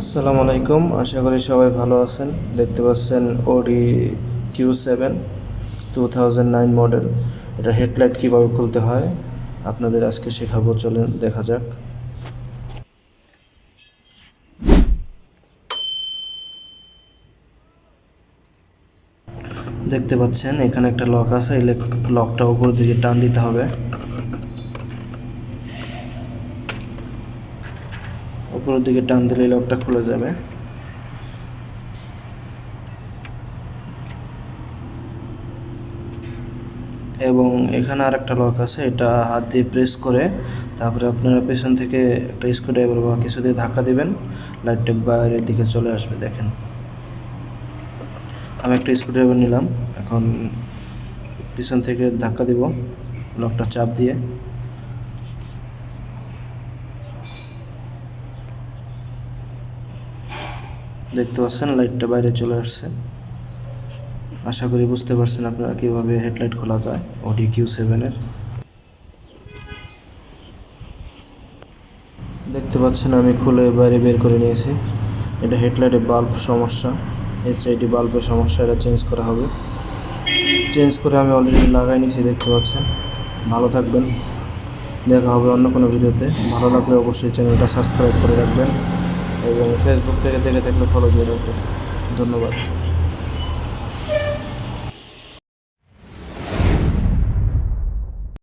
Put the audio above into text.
আসসালামু আলাইকুম। আশা করি সবাই ভালো আছেন। দেখতে পাচ্ছেন Audi Q seven two thousand nine model এটা হেডলাইট কীভাবে খুলতে হয়, আপনাদের আজকে শেখাবো। চলেন দেখা যাক। দেখতে পাচ্ছেন, এখানে একটা লক আছে। এই লকটা উপরের দিকে টান দিতে হবে। উপরের দিকে টান দিলে লকটা খুলে যাবে। এবং এখানে আর একটা লক আছে, এটা হাত দিয়ে প্রেস করে তারপরে আপনারা পেছন থেকে একটা স্ক্রুড্রাইভার বা কিছু দিয়ে ধাক্কা দিবেন লাইটটা বাইরের দিকে চলে আসবে, দেখেন। আমি একটা স্ক্রুড্রাইভার নিলাম, এখন পিছন থেকে ধাক্কা দিব লকটা চাপ দিয়ে। দেখতে পাচ্ছেন, লাইটটা বাইরে চলে আসছে। আশা করি বুঝতে পারছেন আপনারা কীভাবে হেডলাইট খোলা যায় ওডি কিউ সেভেনের দেখতে পাচ্ছেন, আমি খুলে বাইরে বের করে নিয়েছি। এটা হেডলাইটের বাল্ব সমস্যা এইচআইডি বাল্বের সমস্যা, এটা চেঞ্জ করা হবে। চেঞ্জ করে আমি অলরেডি লাগাই নিয়েছি, দেখতে পাচ্ছেন। ভালো থাকবেন। দেখা হবে অন্য কোনো ভিডিওতে। ভালো লাগলে অবশ্যই চ্যানেলটা সাবস্ক্রাইব করে রাখবেন। এবং ফেসবুক থেকে দেখে থাকলে ফলো দিয়ে রাখবেন। ধন্যবাদ।